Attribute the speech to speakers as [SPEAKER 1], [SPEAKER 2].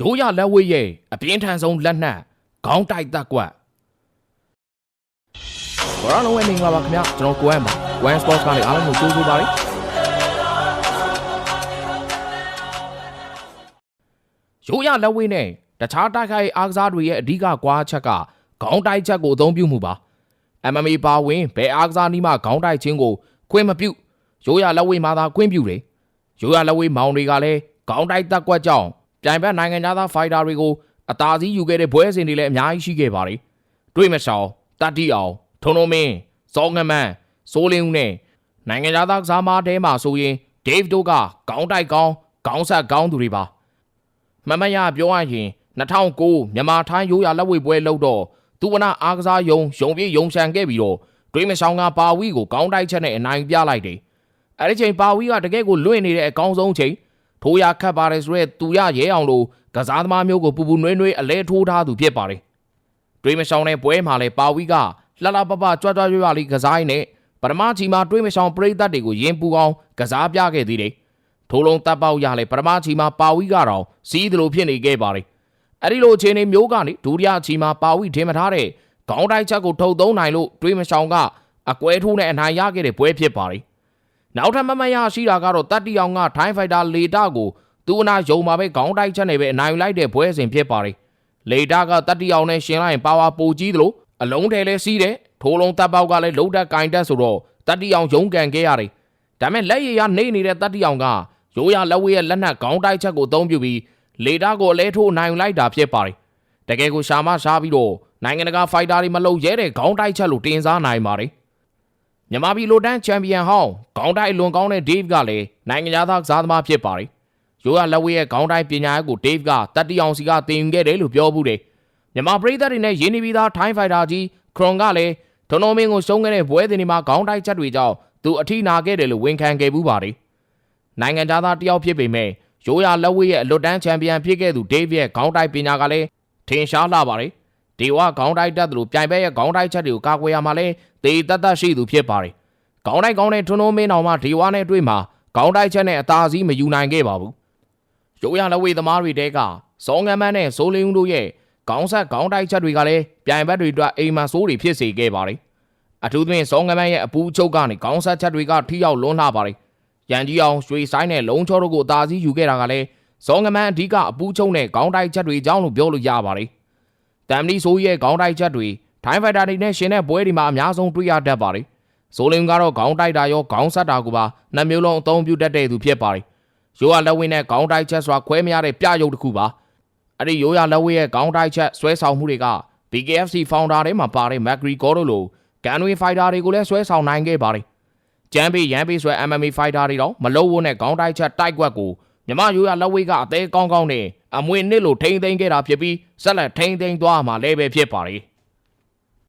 [SPEAKER 1] ရိုးရလက်ဝဲရဲ့အပြင်းထန်ဆုံးလက်နက်ခေါင်းတိုက်တက်ကွက်ဘောရလုံးဝမင်္ဂလာပါခင်ဗျာကျွန်တော်ကိုဝမ်ပါဝမ်စပေါ့ကနေအားလုံးကိုကြိုးဆိုပါရစေရိုးရလက်ဝဲနဲ့တခြားတိုက်ခိုက်အားကစားတွေရဲ့အဓိကကွာချက်ကခေါင်းတိုက်ချက်ကိုအသုံးပြုမှုပါ MMA ပါဝင်ဘယ်အားကစားနည်းမှခေါင်းတိုက်ခြင်းကိုခွင့်မပြုရိုးရလက်ဝဲမှာသာခွင့်ပြုတယ်ရိုးရလက်ဝဲမောင်တွေကလည်းခေါင်းတိုက်တက်ကွက်ကြောင့် ပြိုင်ဘက်နိုင်ငံသားဖိုက်တာတွေကိုအသာစီးယူခဲ့တဲ့ဘွဲစဉ်တွေလည်းအများကြီးရှိခဲ့ပါတယ်တွေ့မရှောင်တတ်တီအောင်ထုံထုံမင်းစောငမန်းစိုးလင်းဦးနဲ့နိုင်ငံသားကစားမားတဲမှာဆိုရင် Dave တို့ကခေါင်းတိုက်ကောင်းခေါင်းဆက်ကောင်းသူတွေပါမမရပြောရရင်2009မြန်မာထိုင်းရိုးရာလက်ဝဲပွဲလုပ်တော့သူဝနာအားကစားယုံယုံပြေးယုံရှန်ခဲ့ပြီးတော့တွေးမဆောင်ကပါဝီကိုကောင်းတိုက်ချက်နဲ့အနိုင်ပြလိုက်တယ်။အဲဒီချိန်ပါဝီကတကယ်ကိုလွင့်နေတဲ့အကောင်းဆုံးချိန် ထိုးရခတ်ပါတယ်ဆိုရဲသူရရဲအောင်လို့ကစားသမားမျိုးကိုပူပူနွေးနွေးအလဲထိုးထားသူဖြစ်ပါတယ်။တွေးမဆောင်တဲ့ပွဲမှာလဲပါဝီကလှလှပပကြွကြွရွရွလေးကစားရင်းနဲ့ပထမချီမှာတွေးမဆောင်ပရိသတ်တွေကိုရင်ပူအောင်ကစားပြခဲ့သေးတယ်။ထိုးလုံးတပ်ပေါက်ရလဲပထမချီမှာပါဝီကတော့စီးသလိုဖြစ်နေခဲ့ပါတယ်။အဲဒီလိုအခြေအနေမျိုးကနေဒုတိယချီမှာပါဝီထင်မထားတဲ့ခေါင်းတိုက်ချက်ကိုထုတ်သုံးနိုင်လို့တွေးမရှောင်ကအကွဲထိုးနဲ့အနိုင်ရခဲ့တဲ့ပွဲဖြစ်ပါတယ်။ နောက်ထပ်မမတ်ရရှိတာကတော့တတ်တီအောင်ကထိုင်းဖိုက်တာလေတာကိုသူအနာယုံမှာပဲခေါင်းတိုက်ချက်နဲ့ပဲအနိုင်ယူလိုက်တဲ့ပွဲစဉ်ဖြစ်ပါတယ်။လေတာကတတ်တီအောင်နဲ့ရှင်လိုက်ရင်ပါဝါပိုကြီးသလိုအလုံးထဲလဲစီးတယ်ထိုးလုံးတပ်ပေါက်ကလည်းလုံးတက်ကင်တက်ဆိုတော့တတ်တီအောင်ယုံကန်ခဲ့ရတယ်။ဒါပေမဲ့လက်ရည်ရနေနေတဲ့တတ်တီအောင်ကရိုးရလက်ဝဲရဲ့လက်နက်ခေါင်းတိုက်ချက်ကိုအသုံးပြုပြီးလေတာကိုအလဲထိုးနိုင်လိုက်တာဖြစ်ပါတယ်။တကယ်ကိုရှာမရှားပြီးတော့နိုင်ငံတကာဖိုက်တာတွေမလုံရဲတဲ့ခေါင်းတိုက်ချက်လို့တင်စားနိုင်ပါတယ်။ မြန်မာပြည်လိုတန်းချန်ပီယံဟောင်းခေါင်းတိုက်အလွန်ကောင်းတဲ့ Dave ကလည်းနိုင်ငံသားကစားသမားဖြစ်ပါတယ်။ရိုးရလက်ဝဲရဲ့ခေါင်းတိုက်ပညာရပ်ကို Dave ကတတိအောင်စီကသင်ယူခဲ့တယ်လို့ပြောဘူးတယ်။မြန်မာပြည်သက်တွေနဲ့ရင်းနှီးပြီးသားထိုင်းဖိုက်တာကြီးခရွန်ကလည်းဒွန်နိုမင်းကိုရှုံးခဲ့တဲ့ဘွဲတင်ဒီမှာခေါင်းတိုက်ချက်တွေကြောင့်သူအထိနာခဲ့တယ်လို့ဝန်ခံခဲ့ဘူးပါတယ်။နိုင်ငံသားသားတယောက်ဖြစ်ပေမဲ့ရိုးရာလက်ဝဲရဲ့အလွတ်တန်းချန်ပီယံဖြစ်ခဲ့သူဒေးဗစ်ရဲ့ခေါင်းတိုက်ပညာကလည်းထင်ရှားလာပါတယ်။ ဒေဝခေါင်းတိုက်တတ်တယ်လို့ပြိုင်ဘက်ရဲ့ခေါင်းတိုက်ချက်တွေကိုကာကွယ်ရမှာလဲသေတတ်တတ်ရှိသူဖြစ်ပါတယ်။ခေါင်းတိုက်ကောင်းတဲ့ထွန်းထွန်းမင်းအောင်မှဒေဝနဲ့တွေ့မှာခေါင်းတိုက်ချက်နဲ့အသာစီးမယူနိုင်ခဲ့ပါဘူး။ရိုးရာလက်ဝဲသမားတွေတဲကစောငမ်းမန်းနဲ့စိုးလင်းဦးတို့ရဲ့ခေါင်းဆက်ခေါင်းတိုက်ချက်တွေကလည်းပြိုင်ဘက်တွေအတွက်အိမ်မှာစိုးတွေဖြစ်စေခဲ့ပါတယ်။အထူးသဖြင့်စောငမ်းမန်းရဲ့အပူးချုပ်ကနေခေါင်းဆက်ချက်တွေကထိရောက်လွန်းလာပါတယ်။ရန်ကြီးအောင်ရွှေဆိုင်နဲ့လုံချောတို့ကိုအသာစီးယူခဲ့တာကလည်းဇောင်းကမန်းအဓိကအပူးချုံနဲ့ခေါင်းတိုက်ချက်တွေအကြောင်းလို့ပြောလို့ရပါတယ်။ တမ်နီဆိုးရဲ့ခေါင်းတိုက်ချက်တွေထိုင်းဖိုက်တာတွေနဲ့ရှင်တဲ့ပွဲတွေမှာအများဆုံးတွေ့ရတတ်ပါတယ်။ဇိုလင်ကတော့ခေါင်းတိုက်တာရောခေါင်းဆက်တာကိုပါနှစ်မျိုးလုံးအသုံးပြုတတ်တဲ့သူဖြစ်ပါတယ်။ရိုးရလက်ဝင်းနဲ့ခေါင်းတိုက်ချက်ဆိုတာခွဲမရတဲ့ပြရုပ်တစ်ခုပါ။အဲ့ဒီရိုးရလက်ဝင်းရဲ့ခေါင်းတိုက်ချက်ဆွဲဆောင်မှုတွေက BKFC founder ထဲမှာပါတဲ့ McGregor တို့လိုကန်ဝေးဖိုက်တာတွေကိုလည်းဆွဲဆောင်နိုင်ခဲ့ပါတယ်။ကျမ်းပေးရမ်းပေးဆွဲ MMA fighter တွေတော့မလုံးဝနဲ့ခေါင်းတိုက်ချက်တိုက်ကွက်ကိုမြမရိုးရလက်ဝဲကအသေးကောင်းကောင်းနဲ့ အမွေနစ်လိုထိမ့်သိမ်းခဲ့တာဖြစ်ပြီးဆက်လက်ထိမ့်သိမ်းသွားမှာလည်းပဲဖြစ်ပါလေ